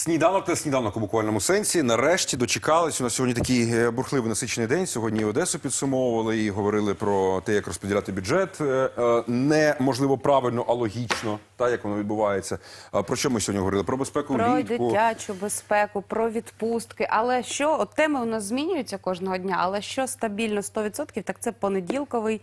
Сніданок та сніданок у буквальному сенсі. Нарешті дочекались. У нас сьогодні такий е, бурхливий насичений день. Сьогодні і Одесу підсумовували і говорили про те, як розподіляти бюджет. Е, е, Не можливо правильно, а логічно, та як воно відбувається. Про що ми сьогодні говорили? Про безпеку Про влітку. дитячу безпеку, про відпустки. Але що от теми у нас змінюються кожного дня, але що стабільно 100%, так це понеділковий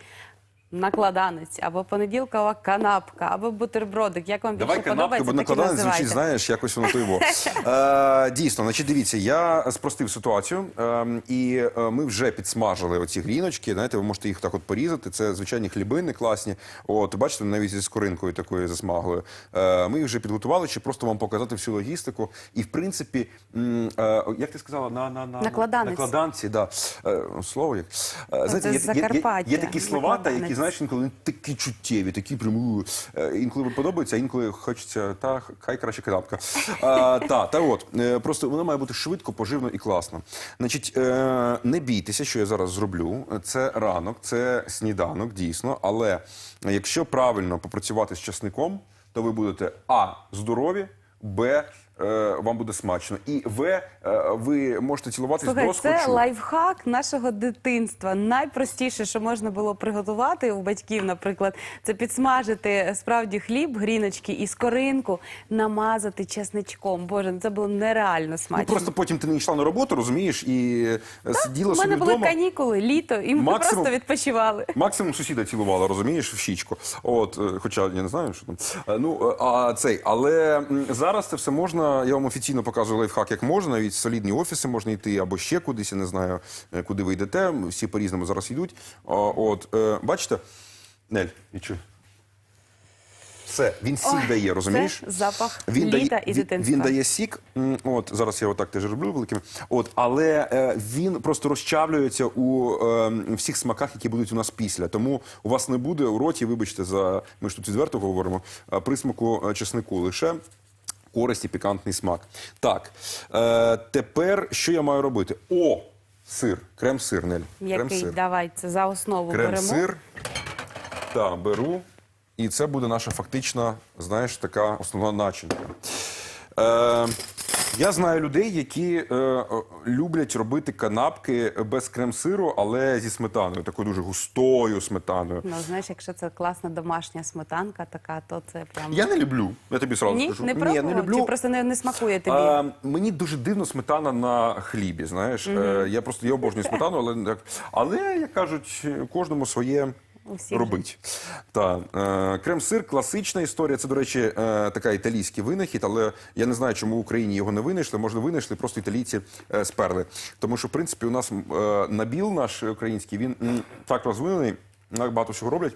накладанець, або понеділкова канапка, або бутербродик. Як вам Давай більше канапки, подобається, бо так і накладання звучить, називайте. знаєш, якось воно то його. Е, дійсно, значить, дивіться, я спростив ситуацію, е, і е, ми вже підсмажили оці гріночки. Знаєте, ви можете їх так от порізати. Це звичайні хлібини класні. От, бачите, навіть зі скоринкою такою засмаглою. Е, ми їх вже підготували, щоб просто вам показати всю логістику. І в принципі, м, е, як ти сказала, на, на, на Накладанець. накладанці, да. Е, слово як. Е, це з є, є, є, Закарпаття, є такі слова, та, які накладанець. Знаєш, інколи вони такі чуттєві, такі прям е, інколи подобаються, а інколи хочеться та хай краще канапка. А, та, та от е, просто воно має бути швидко, поживно і класно. Значить, е, не бійтеся, що я зараз зроблю. Це ранок, це сніданок, дійсно. Але якщо правильно попрацювати з часником, то ви будете а здорові, б. е, Вам буде смачно, і В е, ви можете цілуватись Слухай, до це лайфхак нашого дитинства. Найпростіше, що можна було приготувати у батьків, наприклад, це підсмажити справді хліб, гріночки і скоринку, намазати чесничком. Боже, ну це було нереально смачно. Ну, просто потім ти не йшла на роботу, розумієш, і е, сиділа У собі мене були канікули, літо, і ми Максимум- просто відпочивали. Максимум сусіда цілувала, розумієш, в щічку. От, хоча я не знаю, що там. Ну, а цей, але м, зараз це все можна. Я вам офіційно показую лайфхак, як можна. Навіть в солідні офіси можна йти або ще кудись. Я не знаю, е, куди ви йдете. Всі по-різному зараз йдуть. От, е, бачите, Нель, відчуй. Все, він сік Ой, дає, розумієш? Це запах Він літа дає, і дитинства. він дає сік. От зараз я отак теж роблю великими. От, але е, він просто розчавлюється у е, всіх смаках, які будуть у нас після. Тому у вас не буде у роті, вибачте, за ми ж тут відверто говоримо, е, присмаку чеснику лише. Користь і пікантний смак. Так, е, тепер що я маю робити? О, сир, крем-сир, Нель. Який Крем-сир. давай це за основу беремо. Крем-сир. Так, беру. І це буде наша фактична, знаєш, така основна начинка. Е, я знаю людей, які е, е, люблять робити канапки без крем-сиру, але зі сметаною, такою дуже густою сметаною. Ну, знаєш, якщо це класна домашня сметанка, така, то це прям Я не люблю, я тобі сразу ні, скажу. не Ні, пробував? не люблю. Чи просто не, не смакує тобі? А, мені дуже дивно сметана на хлібі. Знаєш, Е, я просто я обожнюю сметану, але так. Але як кажуть, кожному своє. Робить. Та, е, крем-сир, класична історія. Це, до речі, е, така італійський винахід, але я не знаю, чому в Україні його не винайшли. Може, винайшли, просто італійці е, сперли. Тому що, в принципі, у нас е, набіл наш український, він м, так розвинений, як багато чого роблять.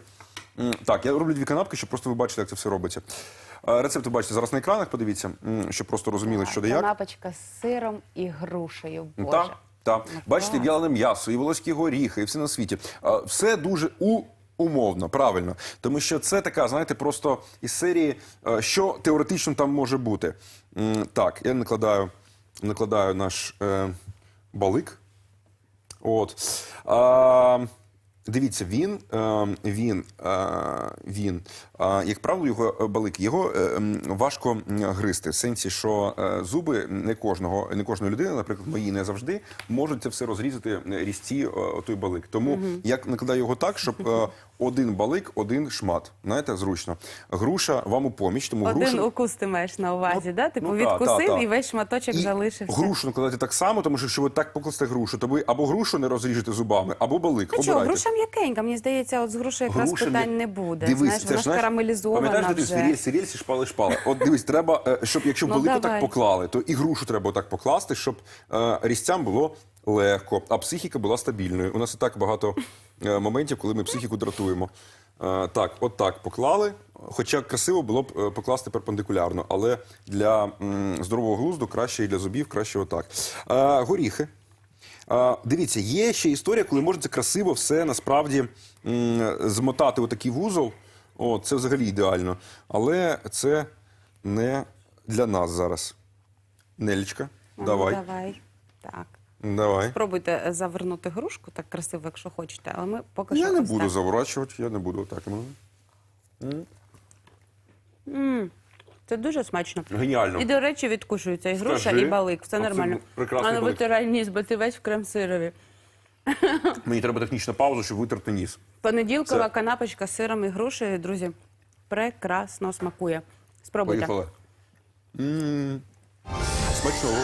М, Так, я роблю дві канапки, щоб просто ви бачили, як це все робиться. Е, Рецепт ви бачите зараз на екранах, подивіться, м, щоб просто розуміли, що де як. Канапочка з сиром і грушею. Боже. Так, так. Ну, Бачите, в'ялене м'ясо, і волоські горіхи, і все на світі. А, Все дуже у. Умовно, правильно, тому що це така, знаєте, просто із серії, е, що теоретично там може бути. Так, я накладаю, накладаю наш е, балик. От. А, дивіться, він, е, він, е, він, е, як правило, його балик, його важко гризти. В сенсі, що зуби не кожного, не кожної людини, наприклад, мої не завжди, можуть це все розрізати різці той балик. Тому я накладаю його так, щоб один балик, один шмат. Знаєте, зручно. Груша вам у поміч, тому Один грушу... укус ти маєш на увазі, Ну, да? Типу ну, відкусив та, та. і весь шматочок І залишився. Грушу накладати так само, тому що якщо ви так покласте грушу, то ви або грушу не розріжете зубами, або балик. Ну чого, Обирайте. Груша м'якенька. Мені здається, от з грушею якраз Груша питань не буде. Дивись, знаєш, це вона ж, знаєш, карамелізована Пам'ятаєш, ти вже. сиріль, сирільці, шпали, шпали. От дивись, треба, е, щоб якщо Ну, балику так давай. поклали, то і грушу треба отак покласти, щоб е, різцям було легко, а психіка була стабільною. У нас і так багато е, моментів, коли ми психіку дратуємо. Е, так, от так поклали. Хоча красиво було б е, покласти перпендикулярно, але для м, здорового глузду краще і для зубів краще отак. Е, горіхи. Дивіться, є ще історія, коли можна це красиво все насправді змотати у такий вузол. О, це взагалі ідеально. Але це не для нас зараз. Нелічка, Ну, давай. Давай. Так. Давай. Спробуйте е, завернути грушку так красиво, якщо хочете, але ми поки Я не буду заворачувати, я не буду так. Це дуже смачно. Геніально. І, до речі, відкушується і груша, Скажи. і балик. Все нормально. прекрасний а балик. витирай ніс, бо ти весь в крем-сирові. Мені треба технічна пауза, щоб витерти ніс. Понеділкова Це- канапочка з сиром і грушею, друзі, прекрасно смакує. Спробуйте. Поїхали. М, Смачного.